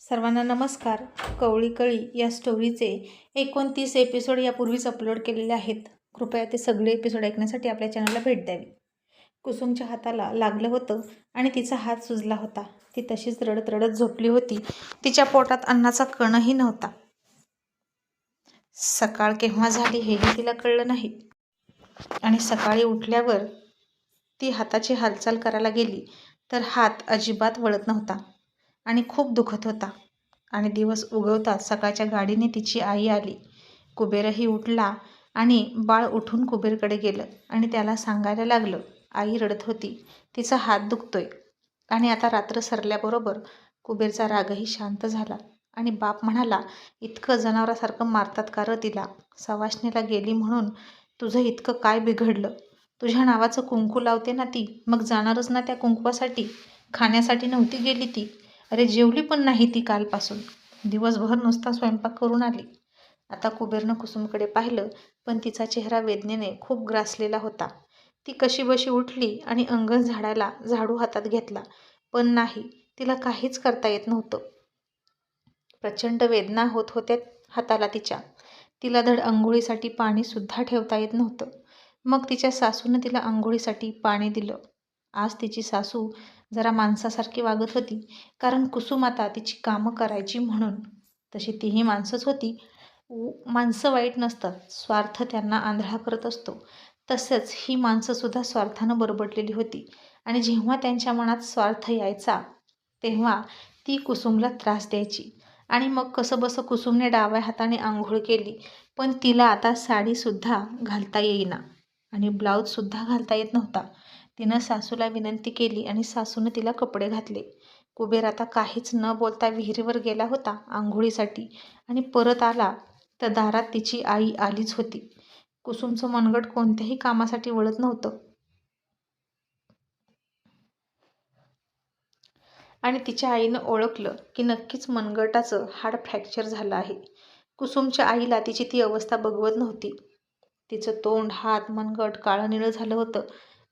सर्वांना नमस्कार. कवळी कळी या स्टोरीचे एकोणतीस एपिसोड यापूर्वीच अपलोड केलेले आहेत. कृपया ते सगळे एपिसोड ऐकण्यासाठी आपल्या चॅनलला भेट द्यावी. कुसुमच्या हाताला लागलं होतं आणि तिचा हात सुजला होता. ती तशीच रडत रडत झोपली होती. तिच्या पोटात अन्नाचा कणही नव्हता. सकाळ केव्हा झाली हेही तिला कळलं नाही. आणि सकाळी उठल्यावर ती हाताची हालचाल करायला गेली तर हात अजिबात वळत नव्हता. आणि खूप दुखत होता. आणि दिवस उगवताच सकाळच्या गाडीने तिची आई आली. कुबेरही उठला आणि बाळ उठून कुबेरकडे गेलं आणि त्याला सांगायला लागलं आई रडत होती. तिचा हात दुखतोय. आणि आता रात्र सरल्याबरोबर कुबेरचा रागही शांत झाला आणि बाप म्हणाला इतकं जनावरासारखं मारतात का र तिला? सवाशणीला गेली म्हणून तुझं इतकं काय बिघडलं? तुझ्या नावाचं कुंकू लावते ना ती. मग जाणारच ना त्या कुंकवासाठी? खाण्यासाठी नव्हती गेली ती. अरे जेवली पण नाही ती कालपासून. दिवसभर नुसता स्वयंपाक करून आली. आता कुबेरनं कुसुमकडे पाहिलं पण तिचा चेहरा वेदनेने खूप ग्रासलेला होता. ती कशीबशी उठली आणि अंगण झाडायला झाडू हातात घेतला पण नाही तिला काहीच करता येत नव्हतं. प्रचंड वेदना होत होत्या हाताला तिच्या. तिला धड आंघोळीसाठी पाणीसुद्धा ठेवता येत नव्हतं. मग तिच्या सासूनं तिला आंघोळीसाठी पाणी दिलं. आज तिची सासू जरा माणसासारखी वागत होती कारण कुसुम आता तिची कामं करायची म्हणून. तशी तीही माणसंच होती. माणसं वाईट नसतात स्वार्थ त्यांना आंधळा करत असतो. तसंच ही माणसंसुद्धा स्वार्थानं बरबडलेली होती. आणि जेव्हा त्यांच्या मनात स्वार्थ यायचा तेव्हा ती कुसुमला त्रास द्यायची. आणि मग कसं बसं कुसुमने डाव्या हाताने आंघोळ केली पण तिला आता साडीसुद्धा घालता येईना. आणि ब्लाऊजसुद्धा घालता येत नव्हता. तिनं सासूला विनंती केली आणि सासूनं तिला कपडे घातले. कुबेर आता काहीच न बोलता विहिरीवर गेला होता आंघोळीसाठी आणि परत आला तर दारात तिची आई आलीच होती. कुसुमचं मनगट कोणत्याही कामासाठी वळत नव्हतं. आणि तिच्या आईनं ओळखलं की नक्कीच मनगटाचं हाड फ्रॅक्चर झालं आहे. कुसुमच्या आईला तिची ती अवस्था बघवत नव्हती. तिचं तोंड हात मनगट काळं निळं झालं होतं.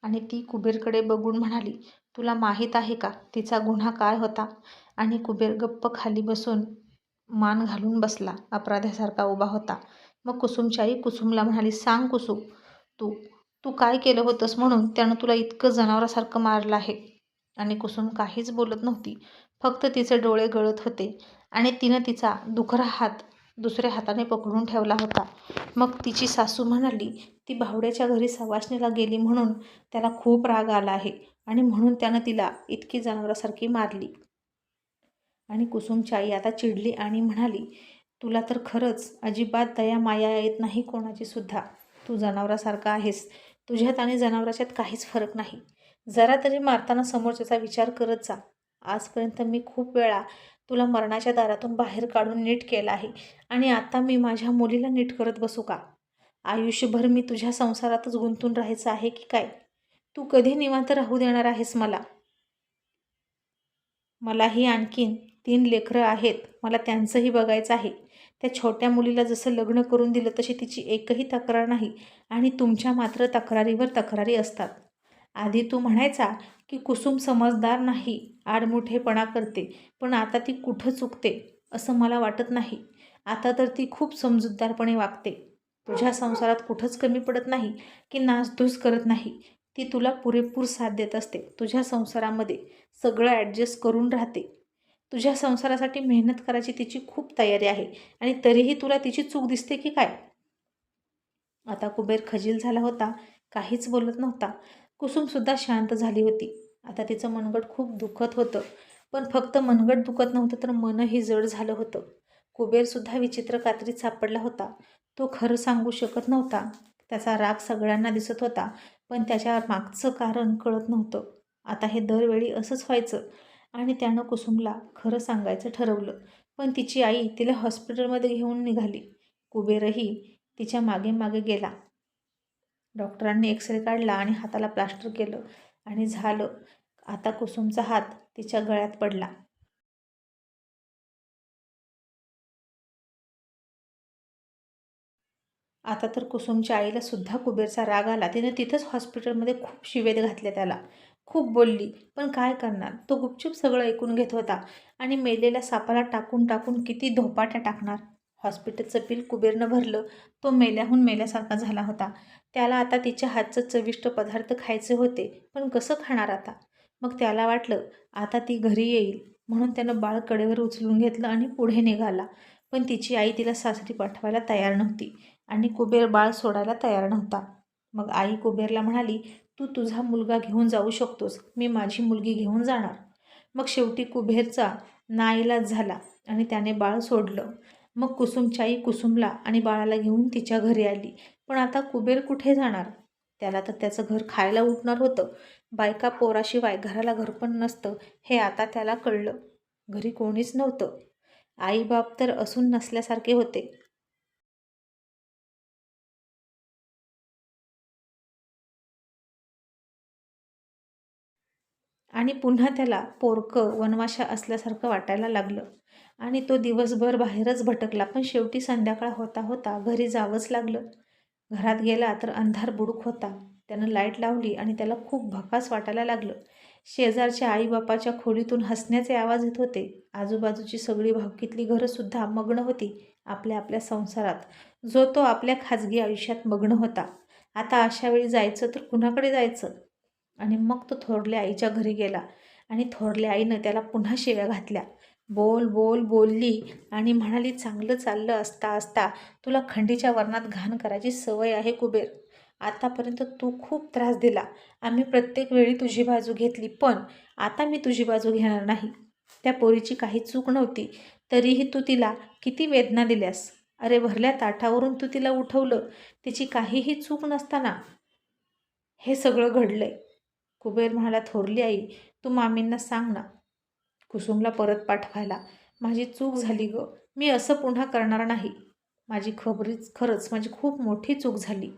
आणि ती कुबेरकडे बघून म्हणाली तुला माहीत आहे का तिचा गुन्हा काय होता? आणि कुबेर गप्प खाली बसून मान घालून बसला अपराध्यासारखा उभा होता. मग कुसुमची आई कुसुमला म्हणाली सांग कुसुम तू तू काय केलं होतंस म्हणून त्यानं तुला इतकं जनावरासारखं मारलं आहे? आणि कुसुम काहीच बोलत नव्हती फक्त तिचे डोळे गळत होते आणि तिनं तिचा दुखरा हात दुसऱ्या हाताने पकडून ठेवला होता. मग तिची सासू म्हणाली ती भावड्याच्या घरी सवासणीला गेली म्हणून त्याला खूप राग आला आहे आणि म्हणून त्यानं तिला इतकी जनावरासारखी मारली आणि कुसुमची आई आता चिडली आणि म्हणाली तुला तर खरंच अजिबात दया माया येत नाही कोणाची सुद्धा. तू जनावरासारखा आहेस. तुझ्यात आणि जनावराच्यात काहीच फरक नाही. जरा तरी मारताना समोरच्याचा विचार करत जा. आजपर्यंत मी खूप वेळा तुला मरणाच्या दारातून बाहेर काढून नीट केलं आहे. आणि आता मी माझ्या मुलीला नीट करत बसू का? आयुष्यभर मी तुझ्या संसारातच गुंतून राहायचं आहे की काय? तू कधी निवांत राहू देणार आहेस मला? मलाही आणखीन तीन लेकरं आहेत. मला त्यांचंही बघायचं आहे. त्या छोट्या मुलीला जसं लग्न करून दिलं तशी तिची एकही तक्रार नाही आणि तुमच्या मात्र तक्रारीवर तक्रारी असतात. आधी तू म्हणायचा की कुसुम समजदार नाही आडमुठेपणा करते पण आता ती कुठं चुकते असं मला वाटत नाही. आता तर ती खूप समजूतदारपणे वागते. तुझ्या संसारात कुठंच कमी पडत नाही की नासधूस करत नाही. ती तुला पुरेपूर साथ देत असते. तुझ्या संसारामध्ये सगळं ॲडजस्ट करून राहते. तुझ्या संसारासाठी मेहनत करायची तिची खूप तयारी आहे आणि तरीही तुला तिची चूक दिसते की काय? आता कुबेर खजील झाला होता. काहीच बोलत नव्हता. कुसुमसुद्धा शांत झाली होती. आता तिचं मनगट खूप दुखत होतं. पण फक्त मनगट दुखत नव्हतं तर मनही जड झालं होतं. कुबेरसुद्धा विचित्र कात्रीत सापडला होता. तो खरं सांगू शकत नव्हता. त्याचा राग सगळ्यांना दिसत होता पण त्याच्या मागचं कारण कळत नव्हतं. आता हे दरवेळी असंच व्हायचं. आणि त्यानं कुसुमला खरं सांगायचं ठरवलं. पण तिची आई तिला हॉस्पिटलमध्ये घेऊन निघाली. कुबेरही तिच्यामागे मागे गेला. डॉक्टरांनी एक्सरे काढला आणि हाताला प्लास्टर केलं आणि झालं. आता कुसुमचा हात तिच्या गळ्यात पडला. आता तर कुसुमच्या आईला सुद्धा कुबेरचा राग आला. तिने तिथंच हॉस्पिटलमध्ये खूप शिवेद घातले त्याला. खूप बोलली पण काय करणार? तो गुपचूप सगळं ऐकून घेत होता आणि मेलेल्या सापाला टाकून टाकून किती धोपाट्या टाकणार? हॉस्पिटलचं बिल कुबेरनं भरलं. तो मेल्याहून मेल्यासारखा झाला होता. त्याला आता तिच्या हातचं चविष्ट पदार्थ खायचे होते पण कसं खाणार आता? मग त्याला वाटलं आता ती घरी येईल. म्हणून त्यानं बाळ कडेवर उचलून घेतलं आणि पुढे निघाला. पण तिची आई तिला सासरी पाठवायला तयार नव्हती आणि कुबेर बाळ सोडायला तयार नव्हता. मग आई कुबेरला म्हणाली तू तुझा मुलगा घेऊन जाऊ शकतोस. मी माझी मुलगी घेऊन जाणार. मग शेवटी कुबेरचा नाईलाज झाला आणि त्याने बाळ सोडलं. मग कुसुमची आई कुसुमला आणि बाळाला घेऊन तिच्या घरी आली. पण आता कुबेर कुठे जाणार? त्याला तर त्याचं घर खायला उठणार होतं. बायका पोराशिवाय घराला घर पण नसतं हे आता त्याला कळलं. घरी कोणीच नव्हतं. आईबाप तर असून नसल्यासारखे होते. आणि पुन्हा त्याला पोरकं वनवाशा असल्यासारखं वाटायला लागलं. आणि तो दिवसभर बाहेरच भटकला. पण शेवटी संध्याकाळ होता होता घरी जावंच लागलं. घरात गेला तर अंधार बुडूक होता. त्यानं लाइट लावली आणि त्याला खूप भकास वाटायला लागलं. शेजारच्या आईबापाच्या खोलीतून हसण्याचे आवाज येत होते. आजूबाजूची सगळी भावकीतली घरंसुद्धा मग्न होती आपल्या आपल्या संसारात. जो तो आपल्या खाजगी आयुष्यात मग्न होता. आता अशा वेळी जायचं तर कुणाकडे जायचं? आणि मग तो थोरल्या आईच्या घरी गेला आणि थोरल्या आईनं त्याला पुन्हा शिव्या घातल्या. बोल बोल बोलली आणि म्हणाली चांगलं चाललं असता असता तुला खंडीच्या वर्णात घाण करायची सवय आहे कुबेर. आतापर्यंत तू खूप त्रास दिला. आम्ही प्रत्येक वेळी तुझी बाजू घेतली पण आता मी तुझी बाजू घेणार नाही. त्या पोरीची काही चूक नव्हती. तरीही तू तिला किती वेदना दिल्यास? अरे भरल्या ताठावरून तू तिला उठवलं. तिची काहीही चूक नसताना हे सगळं घडलंय. कुबेर म्हणाला थोरली आई तू मामींना सांग ना. कुसुमला परत पाठवायला. माझी चूक झाली ग. मी असं पुन्हा करणार नाही. माझी खबरीच खरंच माझी खूप मोठी चूक झाली.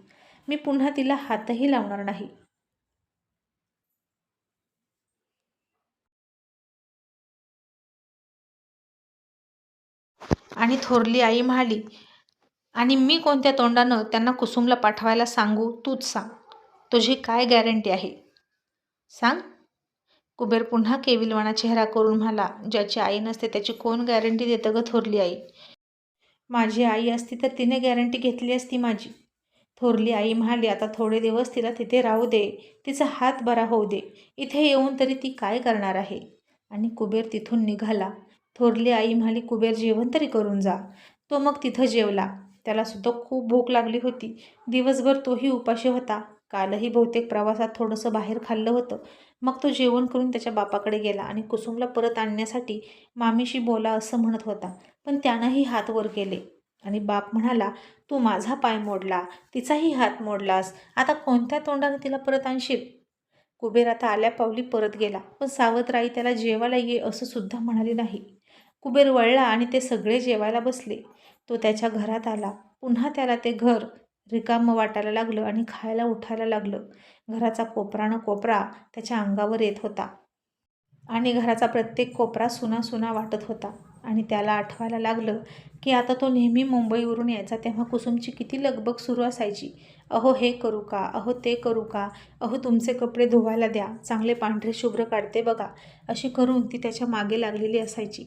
मी पुन्हा तिला हातही लावणार नाही. आणि थोरली आई म्हणाली आणि मी कोणत्या तोंडानं त्यांना कुसुमला पाठवायला सांगू तूच सांग. तुझी काय गॅरंटी आहे? सांग. कुबेर पुन्हा केविलवाणा चेहरा करून म्हणाला ज्याची आई नसते त्याची कोण गॅरंटी देतं ग थोरली आई? माझी आई असती तर तिने गॅरंटी घेतली असती माझी. थोरली आई म्हणाली आता थोडे दिवस तिला तिथे राहू दे तिचा हात बरा होऊ दे इथे येऊन तरी ती काय करणार आहे? आणि कुबेर तिथून निघाला. थोरली आई म्हणाली कुबेर जेवण तरी करून जा. तो मग तिथं जेवला. त्यालासुद्धा खूप भूक लागली होती. दिवसभर तोही उपाशी होता. कालही बहुतेक प्रवासात थोडंसं बाहेर खाल्लं होतं. मग तो जेवण करून त्याच्या बापाकडे गेला आणि कुसुमला परत आणण्यासाठी मामीशी बोला असं म्हणत होता. पण त्यानंही हात वर केले आणि बाप म्हणाला तू माझा पाय मोडला तिचाही हात मोडलास आता कोणत्या तोंडाने तिला परत आणशील? कुबेर आता आल्या पावली परत गेला पण सावतराई त्याला जेवायला ये असं सुद्धा म्हणाली नाही. कुबेर वळला आणि ते सगळे जेवायला बसले. तो त्याच्या घरात आला. पुन्हा त्याला ते घर रिकामं वाटायला लागलं आणि खायला उठायला लागलं. घराचा कोपरानं कोपरा त्याच्या अंगावर येत होता. आणि घराचा प्रत्येक कोपरा सुना सुना वाटत होता. आणि त्याला आठवायला लागलं की आता तो नेहमी मुंबईवरून यायचा तेव्हा कुसुमची किती लगबग सुरू असायची. अहो हे करू का? अहो ते करू का? अहो तुमचे कपडे धुवायला द्या. चांगले पांढरे शुभ्र काढते बघा. अशी करून ती त्याच्यामागे लागलेली असायची.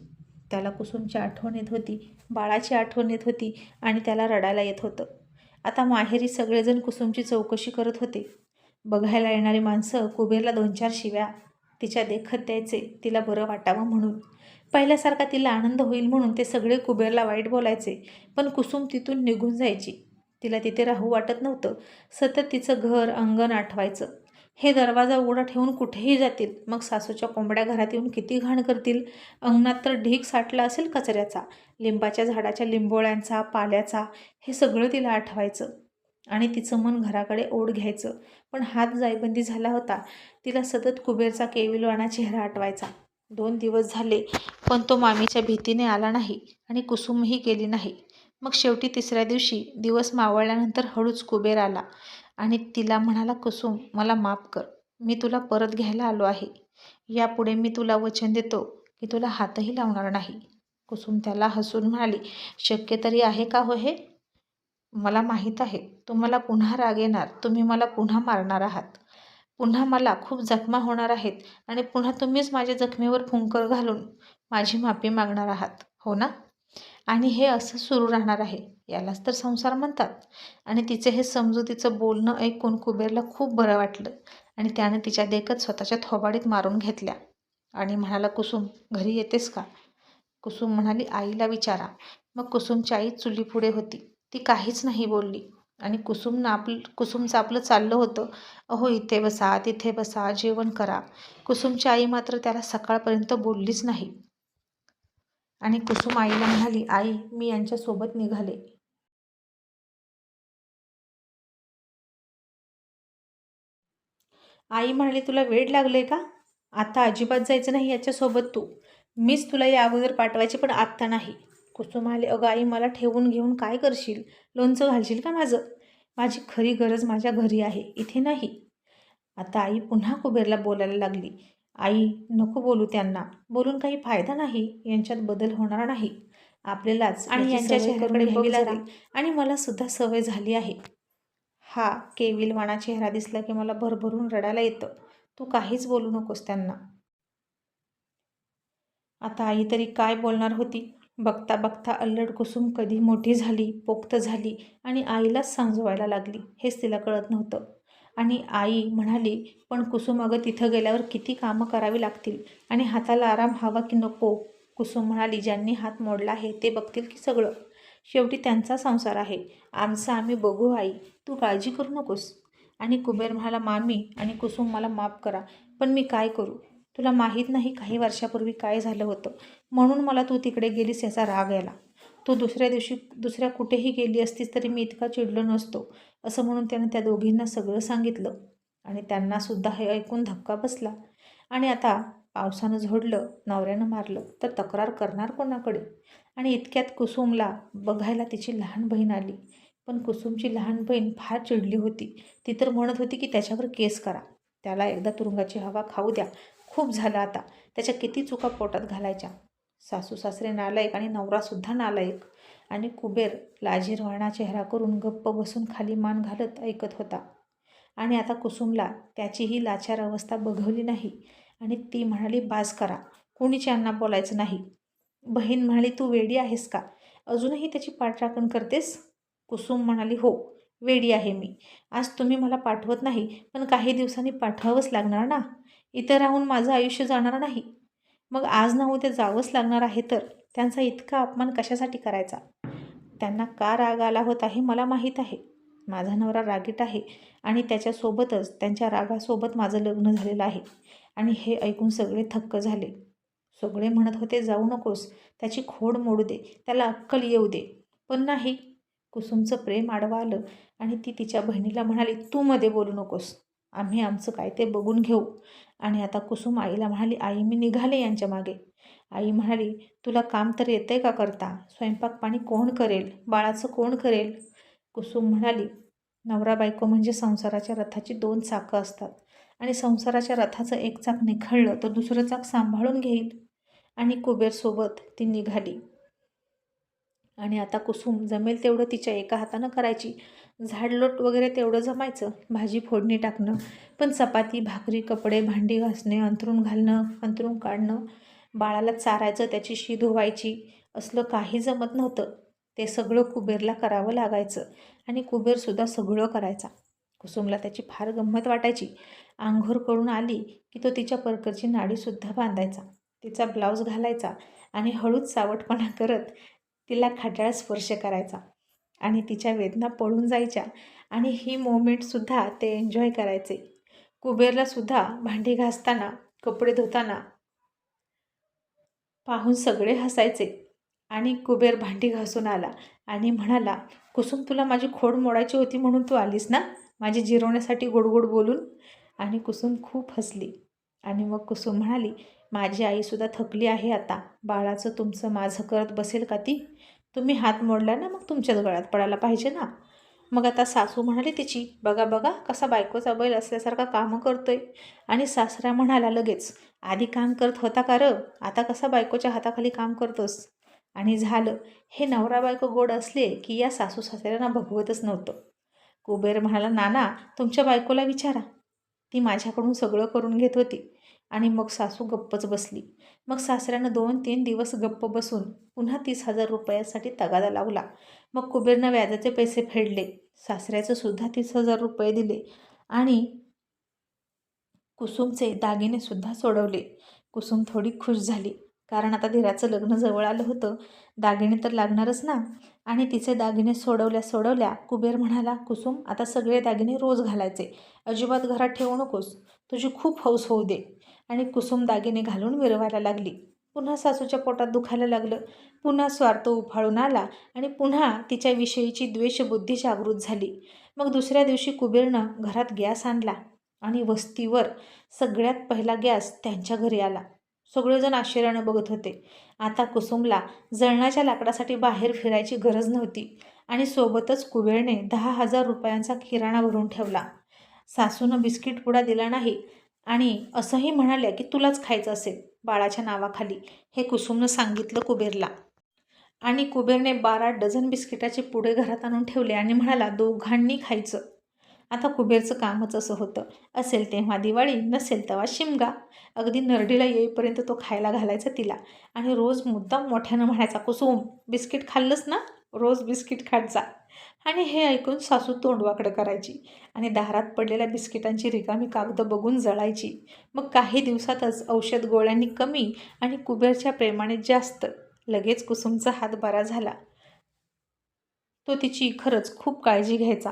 त्याला कुसुमची आठवण येत होती. बाळाची आठवण येत होती आणि त्याला रडायला येत होतं. आता माहेरी सगळेजण कुसुमची चौकशी करत होते. बघायला येणारी माणसं कुबेरला दोन चार शिव्या तिच्या देखत द्यायचे तिला बरं वाटावं म्हणून. पहिल्यासारखा तिला आनंद होईल म्हणून ते सगळे कुबेरला वाईट बोलायचे पण कुसुम तिथून निघून जायची. तिला तिथे राहू वाटत नव्हतं. सतत तिचं घर अंगण आठवायचं. हे दरवाजा उघडा ठेवून कुठेही जातील. मग सासूच्या कोंबड्या घरात येऊन किती घाण करतील? अंगणात तर ढीक साठला असेल कचऱ्याचा. लिंबाच्या झाडाच्या लिंबोळ्यांचा पाल्याचा हे सगळं तिला आठवायचं. आणि तिचं मन घराकडे ओढ घ्यायचं. पण हात जायबंदी झाला होता. तिला सतत कुबेरचा केविलवाणा चेहरा आठवायचा. दोन दिवस झाले पण तो मामीच्या भीतीने आला नाही आणि कुसुमही गेली नाही. मग शेवटी तिसऱ्या दिवशी दिवस मावळल्यानंतर हळूच कुबेर आला. आणि तिला म्हणाला कुसुम मला माफ कर. मी तुला परत घ्यायला आलो आहे. यापुढे मी तुला वचन देतो की तुला हातही लावणार नाही. कुसुम त्याला हसून म्हणाली शक्य तरी आहे का हो हे? मला माहीत आहे. तुम्हाला पुन्हा राग येणार. तुम्ही मला पुन्हा मारणार आहात. पुन्हा मला खूप जखमा होणार आहेत आणि पुन्हा तुम्हीच माझ्या जखमेवर फुंकर घालून माझी माफी मागणार आहात. हो ना? आणि हे असं सुरू राहणार आहे. यालाच तर संसार म्हणतात. आणि तिचे हे समजुतीचं बोलणं ऐकून कुबेरला खूप बरं वाटलं. आणि त्याने तिच्या देखत स्वतःच्या थोबाडीत मारून घेतल्या. आणि म्हणाला कुसुम घरी येतेस का? कुसुम म्हणाली आईला विचारा. मग कुसुमची आई चुलीपुढे होती. ती काहीच नाही बोलली. आणि कुसुमनं आपलं कुसुमचं आपलं चाललं होतं. अहो इथे बसा तिथे बसा जेवण करा. कुसुमची आई मात्र त्याला सकाळपर्यंत बोललीच नाही. आणि कुसुम आईला म्हणाली आई मी यांच्यासोबत निघाले. आई म्हणाली तुला वेळ लागले का? आता अजिबात जायचं नाही याच्यासोबत तू. मीच तुला या अगोदर पाठवायची पण आत्ता नाही. कुसुम आले अगं आई मला ठेवून घेऊन काय करशील? लोणचं घालशील का माझं? माझी खरी गरज माझ्या घरी आहे इथे नाही. आता आई पुन्हा कुबेरला बोलायला लागली. आई नको बोलू त्यांना. बोलून काही फायदा नाही. यांच्यात बदल होणार नाही. आपल्यालाच आणि यांच्या चेहऱ्याकडे लागेल. आणि मला सुद्धा सवय झाली आहे. हा केविलवाणा चेहरा दिसला की मला भरभरून रडायला येतं. तू काहीच बोलू नकोस त्यांना. आता आई तरी काय बोलणार होती? बघता बघता अल्लड कुसुम कधी मोठी झाली पोक्त झाली आणि आईलाच समजवायला लागली. हेच तिला कळत नव्हतं. आणि आई म्हणाली पण कुसुम अगं तिथं गेल्यावर किती कामं करावी लागतील आणि हाताला आराम हवा की नको? कुसुम म्हणाली ज्यांनी हात मोडला आहे ते बघतील की सगळं. शेवटी त्यांचा संसार आहे. आमचा आम्ही बघू आई. तू काळजी करू नकोस. आणि कुबेर म्हणाला मामी आणि कुसुम मला माफ करा पण मी काय करू? तुला माहीत नाही काही वर्षापूर्वी काय झालं होतं. म्हणून मला तू तिकडे गेलीस याचा राग यायला. तू दुसऱ्या दिवशी दुसऱ्या कुठेही गेली असतीस तरी मी इतका चिडलो नसतो असं म्हणून त्याने त्या दोघींना सगळं सांगितलं. आणि त्यांनासुद्धा हे ऐकून धक्का बसला. आणि आता पावसानं झोडलं नवऱ्यानं मारलं तर तक्रार करणार कोणाकडे? आणि इतक्यात कुसुमला बघायला तिची लहान बहीण आली. पण कुसुमची लहान बहीण फार चिडली होती. ती तर म्हणत होती की त्याच्यावर केस करा. त्याला एकदा तुरुंगाची हवा खाऊ द्या. खूप झालं आता. त्याच्या किती चुका पोटात घालायच्या? सासू सासरे नालायक आणि नवरासुद्धा नालायक. आणि कुबेर लाजीरवाणा चेहरा करून गप्प बसून खाली मान घालत ऐकत होता. आणि आता कुसुमला त्याचीही लाचार अवस्था बघवली नाही. आणि ती म्हणाली बाज करा. कोणीच यांना बोलायचं नाही. बहीण म्हणाली तू वेडी आहेस का? अजूनही त्याची पाठराखण करतेस? कुसुम म्हणाली हो वेडी आहे मी. आज तुम्ही मला पाठवत नाही पण काही दिवसांनी पाठवावंच लागणार ना? इथं राहून माझं आयुष्य जाणार नाही. मग आज ना उद्या जावंच लागणार आहे तर? त्यांचा इतका अपमान कशासाठी करायचा? त्यांना का राग आला होता हे मला माहीत आहे. माझा नवरा रागीट आहे आणि त्याच्यासोबतच त्यांच्या रागासोबत माझं लग्न झालेलं आहे. आणि हे ऐकून सगळे थक्क झाले. सगळे म्हणत होते जाऊ नकोस त्याची खोड मोडू दे त्याला अक्कल येऊ दे. पण नाही. कुसुमचं प्रेम आडवा आलं आणि ती तिच्या बहिणीला म्हणाली तू मध्ये बोलू नकोस. आम्ही आमचं काय ते बघून घेऊ. आणि आता कुसुम आईला म्हणाली आई मी निघाले यांच्या मागे. आई म्हणाली तुला काम तर येतंय का करता? स्वयंपाक पाणी कोण करेल? बाळाचं कोण करेल? कुसुम म्हणाली नवरा बायको म्हणजे संसाराच्या रथाची दोन चाकं असतात. आणि संसाराच्या रथाचं एक चाक निखळलं तर दुसरं चाक सांभाळून घेईल. आणि कुबेरसोबत ती निघाली. आणि आता कुसुम जमेल तेवढं तिच्या एका हातानं करायची. झाडलोट वगैरे तेवढं जमायचं भाजी फोडणी टाकणं पण चपाती भाकरी कपडे भांडी घासणे अंथरून घालणं अंथरून काढणं बाळाला चारायचं त्याची शी धुवायची असलं काही जमत नव्हतं. ते सगळं कुबेरला करावं लागायचं आणि कुबेरसुद्धा सगळं करायचा. कुसुमला त्याची फार गंमत वाटायची. आंघोर करून आली की तो तिच्या परकरची नाडीसुद्धा बांधायचा. तिचा ब्लाऊज घालायचा आणि हळूच सावटपणा करत तिला खड्याळ स्पर्श करायचा. आणि तिच्या वेदना पळून जायच्या आणि ही मोमेंटसुद्धा ते एन्जॉय करायचे. कुबेरलासुद्धा भांडी घासताना कपडे धुताना पाहून सगळे हसायचे आणि कुबेर भांडी घासून आला आणि म्हणाला कुसुम तुला माझी खोड मोडायची होती म्हणून तू आलीस ना? माझी जिरवण्यासाठी गोडगोड बोलून? आणि कुसुम खूप हसली आणि मग कुसुम म्हणाली माझी आईसुद्धा थकली आहे आता. बाळाचं तुमचं माझं करत बसेल का ती? तुम्ही हात मोडला ना मग तुमच्याच गळ्यात पडायला पाहिजे ना. मग आता सासू म्हणाली तिची बघा बघा कसा बायकोचा बैल असल्यासारखा कामं करतोय. आणि सासरा म्हणाला लगेच आधी काम करत होता का र? आता कसा बायकोच्या हाताखाली काम करतोस? आणि झालं हे नवरा बायको गोड असले की या सासू सासऱ्यांना भगवतच नव्हतं. कुबेर म्हणाला नाना तुमच्या बायकोला विचारा. ती माझ्याकडून सगळं करून घेत होती. आणि मग सासू गप्पच बसली. मग सासऱ्यानं दोन तीन दिवस गप्प बसून पुन्हा तीस हजार रुपयासाठी तगादा लावला. मग कुबेरनं व्याजाचे पैसे फेडले. सासऱ्याचं सुद्धा तीस हजार रुपये दिले आणि कुसुमचे दागिनेसुद्धा सोडवले. कुसुम थोडी खुश झाली. कारण आता धीराचं लग्न जवळ आलं होतं. दागिने तर लागणारच ना. आणि तिचे दागिने सोडवल्या सोडवल्या कुबेर म्हणाला कुसुम आता सगळे दागिने रोज घालायचे. अजिबात घरात ठेवू नकोस. तुझी खूप हौस होऊ दे. आणि कुसुम दागिने घालून मिरवायला लागली. पुन्हा सासूच्या पोटात दुखायला लागलं. पुन्हा स्वार्थ उफाळून आला आणि पुन्हा तिच्याविषयीची द्वेषबुद्धी जागृत झाली. मग दुसऱ्या दिवशी कुबेरनं घरात गॅस आणला आणि वस्तीवर सगळ्यात पहिला गॅस त्यांच्या घरी आला. सगळेजण आश्चर्यानं बघत होते. आता कुसुमला जळणाच्या लाकडासाठी बाहेर फिरायची गरज नव्हती आणि सोबतच कुबेरने दहा हजार रुपयांचा किराणा भरून ठेवला. सासूनं बिस्किट पुडा दिला नाही आणि असंही म्हणाल्या की तुलाच खायचं असेल बाळाच्या नावाखाली. हे कुसुमनं सांगितलं कुबेरला. आणि कुबेरने बारा डझन बिस्किटाचे पुढे घरात आणून ठेवले आणि म्हणाला दोघांनी खायचं. आता कुबेरचं कामच असं होतं. असेल तेव्हा दिवाळी नसेल तेव्हा शिमगा. अगदी नरडीला येईपर्यंत तो खायला घालायचा तिला. आणि रोज मुद्दाम मोठ्यानं म्हणायचा कुसुम बिस्किट खाल्लंस ना? रोज बिस्किट खायचा आणि हे ऐकून सासू तोंडवाकडं करायची आणि दारात पडलेल्या बिस्किटांची रिकामी कागदं बघून जळायची. मग काही दिवसातच औषध गोळ्यांनी कमी आणि कुबेरच्या प्रेमाने जास्त लगेच कुसुमचा हात बरा झाला. तो तिची खरंच खूप काळजी घ्यायचा.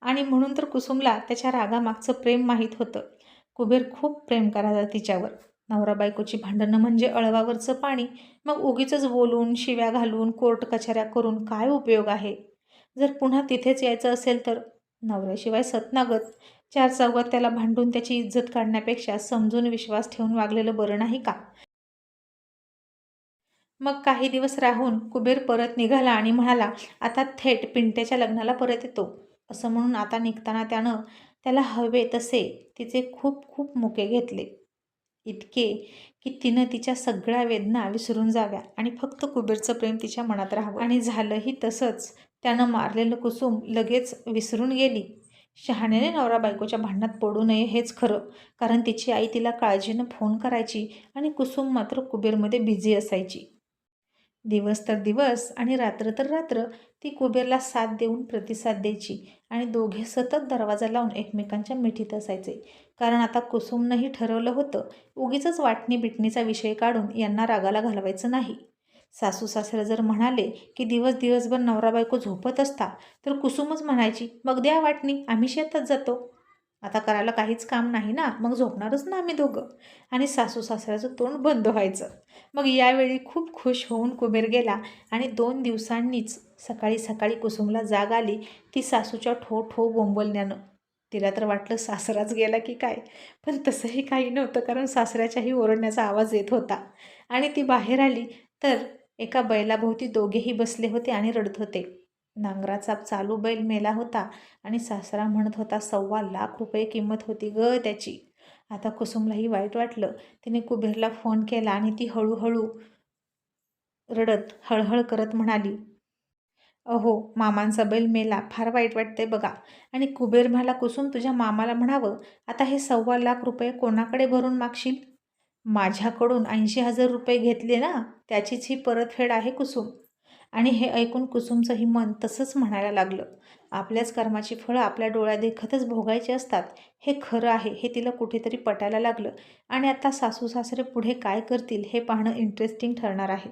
आणि म्हणून तर कुसुमला त्याच्या रागामागचं प्रेम माहीत होतं. कुबेर खूप प्रेम करायचा तिच्यावर. नवरा बायकोची भांडणं म्हणजे अळवावरचं पाणी. मग उगीच बोलून शिव्या घालून कोर्ट कचऱ्या करून काय उपयोग आहे? जर पुन्हा तिथेच यायचं असेल तर? नवऱ्याशिवाय सतनागत. चार चौघात त्याला भांडून त्याची इज्जत काढण्यापेक्षा समजून विश्वास ठेवून वागलेलं बरं नाही का? मग काही दिवस राहून कुबेर परत निघाला आणि म्हणाला आता थेट पिंट्याच्या लग्नाला परत येतो. असं म्हणून आता निघताना त्यानं त्याला हवे तसे तिचे खूप खूप मुके घेतले. इतके की तिनं तिच्या सगळ्या वेदना विसरून जाव्या आणि फक्त कुबेरचं प्रेम तिच्या मनात राहावं. आणि झालंही तसंच. त्यानं मारलेलं कुसुम लगेच विसरून गेली. शहाण्याने नवरा बायकोच्या भांडणात पडू नये हेच खरं कारण तिची आई तिला काळजीनं फोन करायची आणि कुसुम मात्र कुबेरमध्ये बिझी असायची. दिवस तर दिवस आणि रात्र तर रात्र ती कुबेरला साथ देऊन प्रतिसाद द्यायची आणि दोघे सतत दरवाजा लावून एकमेकांच्या मिठीत असायचे. कारण आता कुसुमनंही ठरवलं होतं उगीच वाटणी बिटणीचा विषय काढून यांना रागाला घालवायचं नाही. सासू सासरे जर म्हणाले की दिवस दिवसभर नवरा बायको झोपत असता तर कुसुमच म्हणायची मग द्या वाटणी आम्ही शेतात जातो. आता करायला काहीच काम नाही ना मग झोपणारच ना आम्ही दोघं. आणि सासू सासऱ्याचं तोंड बंद व्हायचं. मग यावेळी खूप खुश होऊन कुबेर गेला आणि दोन दिवसांनीच सकाळी सकाळी कुसुमला जाग आली ती सासूच्या ठो ठो बोंबलण्यानं. तिला तर वाटलं सासराच गेला की काय पण तसंही काही नव्हतं कारण सासऱ्याच्याही ओरडण्याचा आवाज येत होता. आणि ती बाहेर आली तर एका बैलाभोवती दोघेही बसले होते आणि रडत होते. नांगराचा चालू बैल मेला होता आणि सासरा म्हणत होता सव्वा लाख रुपये किंमत होती ग त्याची. आता कुसुमलाही वाईट वाटलं. तिने कुबेरला फोन केला आणि ती हळूहळू रडत हळहळ करत म्हणाली अहो मामांचा बैल मेला. फार वाईट वाटते बघा. आणि कुबेर मला कुसुम तुझ्या मामाला म्हणावं. आता हे सव्वा लाख रुपये कोणाकडे भरून मागशील? माझ्याकडून ऐंशी हजार रुपये घेतले ना त्याचीच ही परतफेड आहे कुसुम. आणि हे ऐकून कुसुमचंही मन तसंच म्हणायला लागलं. आपल्याच कर्माची फळं आपल्या डोळ्या देखतच भोगायची असतात हे खरं आहे हे तिला कुठेतरी पटायला लागलं. आणि आता सासू सासरे पुढे काय करतील हे पाहणं इंटरेस्टिंग ठरणार आहे.